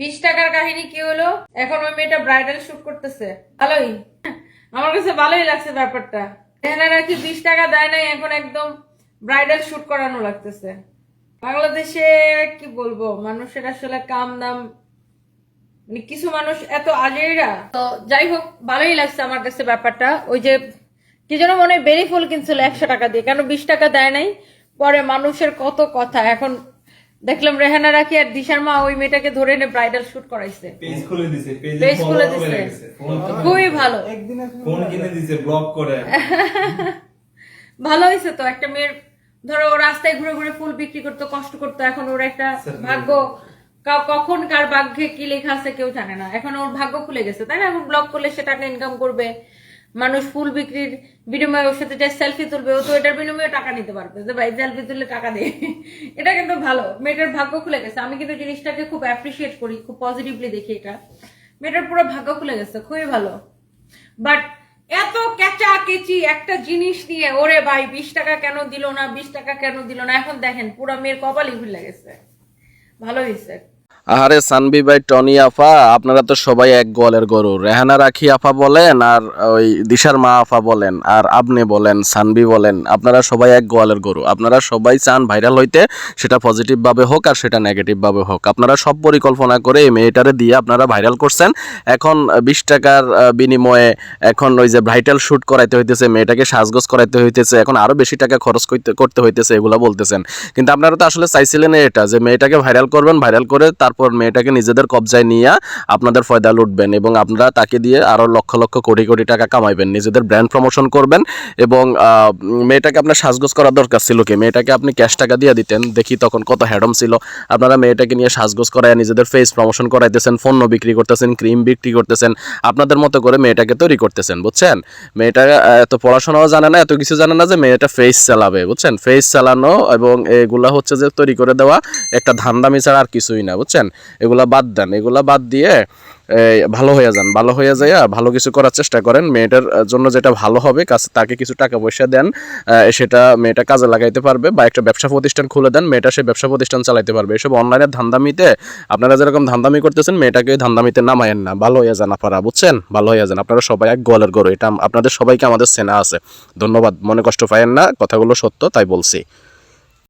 বিশ টাকার কাহিনী কি হলো? এখন ওই মেয়েটা ব্রাইডাল শুট করতেছে। ভালোই। আমার কাছে ভালোই লাগছে ব্যাপারটা। এখানে নাকি বিশ টাকা দেয় নাই, এখন একদম ব্রাইডাল শুট করানো লাগতেছে। বাংলাদেশে কি বলব, মানুষের আসলে কাম দাম মানে কিছু মানুষ এত আজেরা তো যাই হোক, ভালোই লাগছে আমার কাছে ব্যাপারটা। ওই যে, কি যেন মনে হয় ফুল কিনছিল একশো টাকা দিয়ে। কেন বিশ টাকা দেয় নাই? পরে মানুষের কত কথা। এখন দেখলাম রেহানা রাখি আর দিশার মা ওই মেয়েটাকে ধরে এনে ব্রাইডাল শুট করাইছে। পেজ খুলে দিছে পেজ খুলে দিছে। খুবই ভালো। ফোন কিনে দিছে ব্লক করে। ভালো হয়েছে তো একটা মেয়ের ধরো ও রাস্তায় ঘুরে ঘুরে ফুল বিক্রি করতো কষ্ট করতো এখন ওর একটা ভাগ্য কখন কার ভাগ্যে কি লেখা আছে কেউ জানে না। এখন ওর ভাগ্য খুলে গেছে তাই না? এখন ব্লগ করলে সে টাকা ইনকাম করবে। মানুষ ফুল বিক্রির বিনিময়ে ওর সাথে যে সেলফি তুলবে, ও তো এটার বিনিময়ে টাকা নিতে পারবে। যে ভাই সেলফি তুললে টাকা দে। এটা কিন্তু ভালো। মেয়েটার ভাগ্য খুলে গেছে। আমি কিন্তু জিনিসটাকে খুব অ্যাপ্রিসিয়েট করি, খুব পজিটিভলি দেখি এটা। মেয়েটার পুরো ভাগ্য খুলে গেছে, খুবই ভালো। বাট এত কেচা কেচি একটা জিনিস নিয়ে, ওরে ভাই, বিশ টাকা কেন দিল না, বিশ টাকা কেন দিল না? এখন দেখেন, পুরো মেয়ের কপালই ভুলে গেছে। ভালো হয়েছে আহারে সানবি ভাই, টনি আফা, আপনারা তো সবাই এক গোয়ালের গরু। রেহানা রাখি আফা বলেন আর ওই দিশার মা আফা বলেন আর আপনি বলেন, সানবি বলেন, আপনারা সবাই এক গোয়ালের গরু। আপনারা সবাই চান ভাইরাল হইতে, সেটা পজিটিভ ভাবে হোক আর সেটা নেগেটিভ ভাবে হোক। আপনারা সব পরিকল্পনা করে এই মেয়েটারে দিয়ে আপনারা ভাইরাল করছেন। এখন বিশ টাকার বিনিময়ে এখন ওই যে ভাইটাল শুট করাইতে হইতেছে, মেয়েটাকে সাজগোজ করাইতে হইতেছে, এখন আরও বেশি টাকা খরচ করতে করতে হইতেছে, এগুলা বলতেছেন। কিন্তু আপনারা তো আসলে চাইছিলেন এটা, যে মেয়েটাকে ভাইরাল করবেন ভাইরাল করে তারপর মেয়েটাকে নিজেদের কবজায় নিয়ে আপনাদের ফয়দা লুটবেন এবং আপনারা তাকে দিয়ে আরও লক্ষ লক্ষ কোটি কোটি টাকা কামাইবেন, নিজেদের ব্র্যান্ড প্রমোশন করবেন এবং মেয়েটাকে আপনার সাজগোজ করার দরকার ছিল কি? মেয়েটাকে আপনি ক্যাশ টাকা দিয়ে দিতেন, দেখি তখন কত হ্যাডম ছিল। আপনারা মেয়েটাকে নিয়ে সাজগোজ করায় নিজেদের ফেস প্রমোশন করাইতেছেন, পণ্য বিক্রি করতেছেন ক্রিম বিক্রি করতেছেন, আপনাদের মতো করে মেয়েটাকে তৈরি করতেছেন, বুঝছেন? মেয়েটা এত পড়াশোনাও জানে না, এত কিছু জানে না যে মেয়েটা ফেস চালাবে, বুঝছেন? ফেস চালানো এবং এগুলা হচ্ছে যে তৈরি করে দেওয়া একটা ধান্দামি ছাড়া আর কিছুই না, বুঝছেন? এগুলা বাদ দেন। এগুলা বাদ দিয়ে ভালো হয়ে যান। ভালো হয়ে যায় ভালো কিছু করার চেষ্টা করেন। মেয়েটার জন্য যেটা ভালো হবে, কাছে তাকে কিছু টাকা পয়সা দেন সেটা মেয়েটা কাজে লাগাইতে পারবে বা একটা ব্যবসা প্রতিষ্ঠান খুলে দেন, মেয়েটা সেই ব্যবসা প্রতিষ্ঠান চালাইতে পারবে। এসব অনলাইনের ধান্দামিতে আপনারা যেরকম ধান্দামি করতেছেন, মেয়েটাকে ধান্দামিতে নামায়েন না। ভালো হয়ে যান আপনারা, বুঝছেন? ভালো হয়ে যান। আপনারা সবাই এক গোয়ালের গরু। এটা আপনাদের সবাইকে আমাদের সেনা আছে। ধন্যবাদ। মনে কষ্ট পাইয়েন না। কথাগুলো সত্য, তাই বলছি।